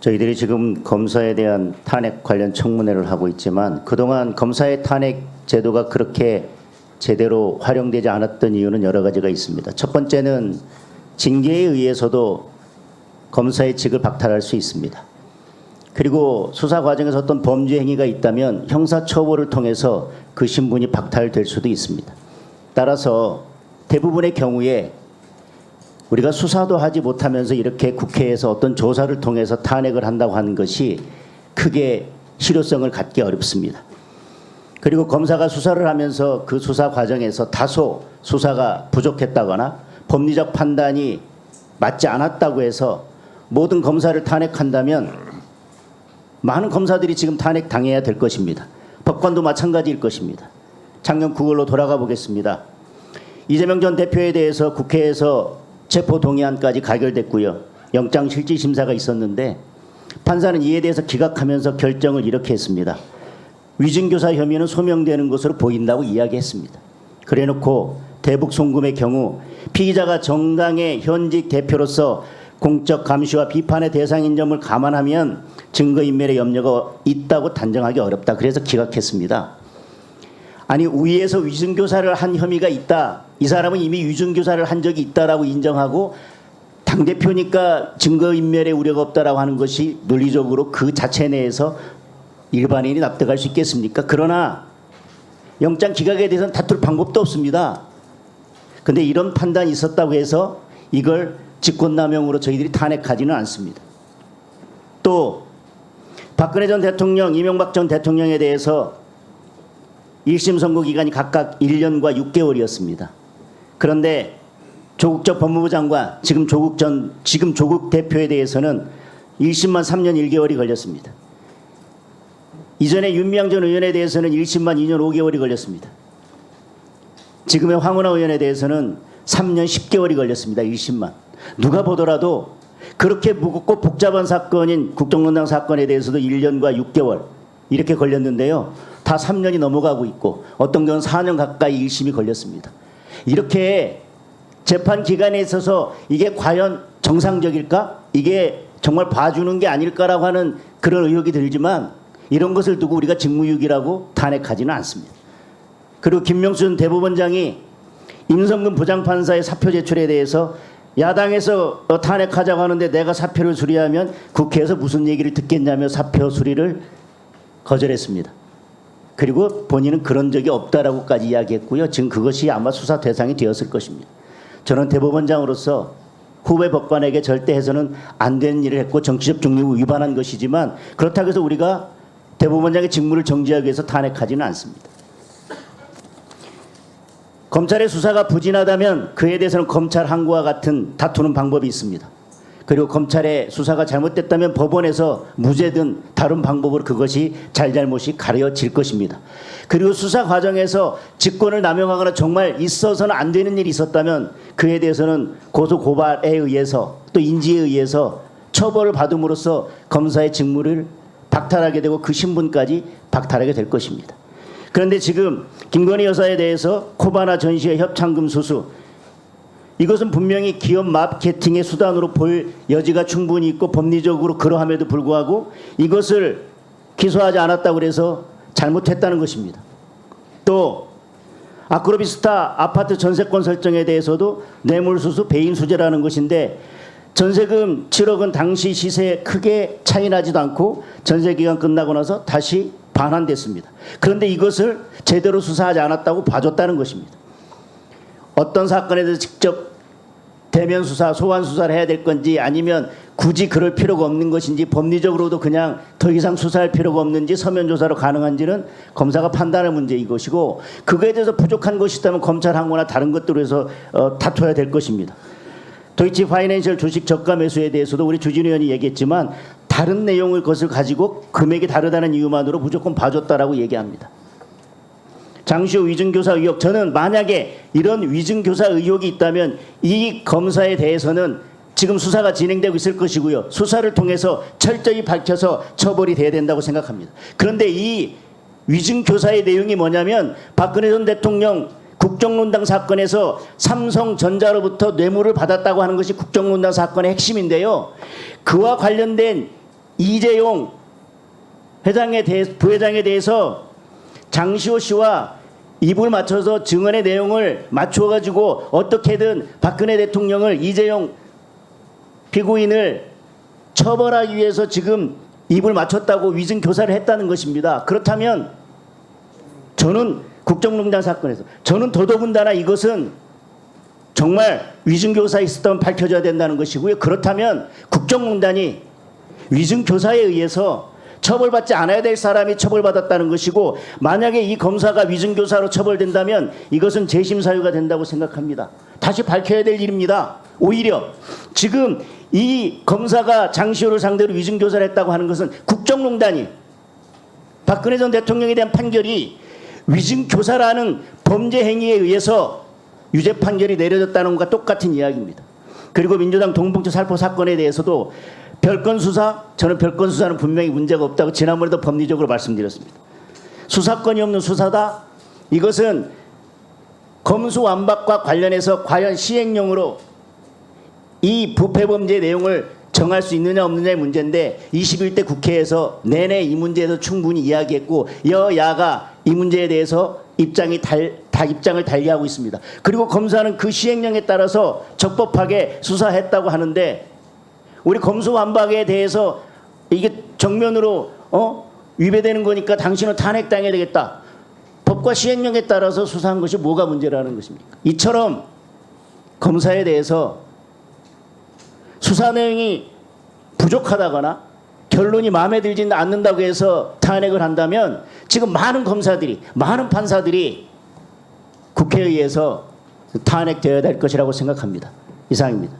저희들이 지금 검사에 대한 탄핵 관련 청문회를 하고 있지만 그동안 검사의 탄핵 제도가 그렇게 제대로 활용되지 않았던 이유는 여러 가지가 있습니다. 첫 번째는 징계에 의해서도 검사의 직을 박탈할 수 있습니다. 그리고 수사 과정에서 어떤 범죄 행위가 있다면 형사 처벌을 통해서 그 신분이 박탈될 수도 있습니다. 따라서 대부분의 경우에 우리가 수사도 하지 못하면서 이렇게 국회에서 어떤 조사를 통해서 탄핵을 한다고 하는 것이 크게 실효성을 갖기 어렵습니다. 그리고 검사가 수사를 하면서 그 수사 과정에서 다소 수사가 부족했다거나 법리적 판단이 맞지 않았다고 해서 모든 검사를 탄핵한다면 많은 검사들이 지금 탄핵 당해야 될 것입니다. 법관도 마찬가지일 것입니다. 작년 9월로 돌아가 보겠습니다. 이재명 전 대표에 대해서 국회에서 체포 동의안까지 가결됐고요. 영장 실질 심사가 있었는데 판사는 이에 대해서 기각하면서 결정을 이렇게 했습니다. 위증교사 혐의는 소명되는 것으로 보인다고 이야기했습니다. 그래놓고 대북 송금의 경우 피의자가 정당의 현직 대표로서 공적 감시와 비판의 대상인 점을 감안하면 증거인멸의 염려가 있다고 단정하기 어렵다. 그래서 기각했습니다. 아니 위에서 위증교사를 한 혐의가 있다. 이 사람은 이미 위증교사를 한 적이 있다라고 인정하고 당 대표니까 증거인멸의 우려가 없다라고 하는 것이 논리적으로 그 자체 내에서 일반인이 납득할 수 있겠습니까? 그러나 영장 기각에 대해서는 다툴 방법도 없습니다. 근데 이런 판단이 있었다고 해서 이걸 직권남용으로 저희들이 탄핵하지는 않습니다. 또 박근혜 전 대통령, 이명박 전 대통령에 대해서 1심 선고 기간이 각각 1년과 6개월이었습니다. 그런데 조국 전 법무부 장관, 지금 조국 전 지금 조국 대표에 대해서는 1심만 3년 1개월이 걸렸습니다. 이전에 윤미향 전 의원에 대해서는 1심만 2년 5개월이 걸렸습니다. 지금의 황운하 의원에 대해서는 3년 10개월이 걸렸습니다. 1심만. 누가 보더라도 그렇게 무겁고 복잡한 사건인 국정농단 사건에 대해서도 1년과 6개월 이렇게 걸렸는데요. 다 3년이 넘어가고 있고 어떤 경우는 4년 가까이 1심이 걸렸습니다. 이렇게 재판 기간에 있어서 이게 과연 정상적일까? 이게 정말 봐주는 게 아닐까라고 하는 그런 의혹이 들지만 이런 것을 두고 우리가 직무유기라고 탄핵하지는 않습니다. 그리고 김명수 전 대법원장이 임성근 부장판사의 사표 제출에 대해서 야당에서 어, 탄핵하자고 하는데 내가 사표를 수리하면 국회에서 무슨 얘기를 듣겠냐며 사표 수리를 거절했습니다. 그리고 본인은 그런 적이 없다라고까지 이야기했고요. 지금 그것이 아마 수사 대상이 되었을 것입니다. 저는 대법원장으로서 후배 법관에게 절대 해서는 안 되는 일을 했고 정치적 중립을 위반한 것이지만 그렇다고 해서 우리가 대법원장의 직무를 정지하기 위해서 탄핵하지는 않습니다. 검찰의 수사가 부진하다면 그에 대해서는 검찰 항고와 같은 다투는 방법이 있습니다. 그리고 검찰의 수사가 잘못됐다면 법원에서 무죄든 다른 방법으로 그것이 잘잘못이 가려질 것입니다. 그리고 수사 과정에서 직권을 남용하거나 정말 있어서는 안 되는 일이 있었다면 그에 대해서는 고소 고발에 의해서 또 인지에 의해서 처벌을 받음으로써 검사의 직무를 박탈하게 되고 그 신분까지 박탈하게 될 것입니다. 그런데 지금 김건희 여사에 대해서 코바나 전시회 협찬금 수수 이것은 분명히 기업 마케팅의 수단으로 볼 여지가 충분히 있고 법리적으로 그러함에도 불구하고 이것을 기소하지 않았다고 그래서 잘못했다는 것입니다. 또 아크로비스타 아파트 전세권 설정에 대해서도 뇌물수수 배임수재라는 것인데 전세금 7억은 당시 시세에 크게 차이 나지도 않고 전세기간 끝나고 나서 다시 반환됐습니다. 그런데 이것을 제대로 수사하지 않았다고 봐줬다는 것입니다. 어떤 사건에 대해서 직접 대면 수사, 소환 수사를 해야 될 건지 아니면 굳이 그럴 필요가 없는 것인지 법리적으로도 그냥 더 이상 수사할 필요가 없는지 서면 조사로 가능한지는 검사가 판단할 문제인 것이고 그거에 대해서 부족한 것이 있다면 검찰 항고나 다른 것들로 해서 어, 다퉈야 될 것입니다. 도이치 파이낸셜 주식 저가 매수에 대해서도 우리 주진 의원이 얘기했지만 다른 내용을 것을 가지고 금액이 다르다는 이유만으로 무조건 봐줬다라고 얘기합니다. 장시호 위증교사 의혹 저는 만약에 이런 위증교사 의혹이 있다면 이 검사에 대해서는 지금 수사가 진행되고 있을 것이고요. 수사를 통해서 철저히 밝혀서 처벌이 돼야 된다고 생각합니다. 그런데 이 위증교사의 내용이 뭐냐면 박근혜 전 대통령 국정농단 사건에서 삼성전자로부터 뇌물을 받았다고 하는 것이 국정농단 사건의 핵심인데요. 그와 관련된 이재용 회장에 대해 부회장에 대해서 장시호 씨와 입을 맞춰서 증언의 내용을 맞춰 가지고 어떻게든 박근혜 대통령을 이재용 피고인을 처벌하기 위해서 지금 입을 맞췄다고 위증 교사를 했다는 것입니다. 그렇다면 저는 국정농단 사건에서 저는 더더군다나 이것은 정말 위증 교사 있었다면 밝혀져야 된다는 것이고요. 그렇다면 국정농단이 위증 교사에 의해서 처벌받지 않아야 될 사람이 처벌받았다는 것이고 만약에 이 검사가 위증 교사로 처벌된다면 이것은 재심 사유가 된다고 생각합니다. 다시 밝혀야 될 일입니다. 오히려 지금 이 검사가 장시호를 상대로 위증 교사를 했다고 하는 것은 국정농단이 박근혜 전 대통령에 대한 판결이 위증 교사라는 범죄 행위에 의해서 유죄 판결이 내려졌다는 것과 똑같은 이야기입니다. 그리고 민주당 동봉투 살포 사건에 대해서도 별건 수사 저는 별건 수사는 분명히 문제가 없다고 지난번에도 법리적으로 말씀드렸습니다. 수사권이 없는 수사다. 이것은 검수 완박과 관련해서 과연 시행령으로 이 부패 범죄 내용을 정할 수 있느냐 없느냐의 문제인데 21대 국회에서 내내 이 문제에서 충분히 이야기했고 여야가 이 문제에 대해서 입장이 달, 다 입장을 달리하고 있습니다. 그리고 검사는 그 시행령에 따라서 적법하게 수사했다고 하는데 우리 검수완박에 대해서 이게 정면으로 어 위배되는 거니까 당신은 탄핵당해야 되겠다. 법과 시행령에 따라서 수사한 것이 뭐가 문제라는 것입니까? 이처럼 검사에 대해서 수사 내용이 부족하다거나 결론이 마음에 들지 않는다고 해서 탄핵을 한다면 지금 많은 검사들이 많은 판사들이 국회에 의해서 탄핵되어야 될 것이라고 생각합니다. 이상입니다.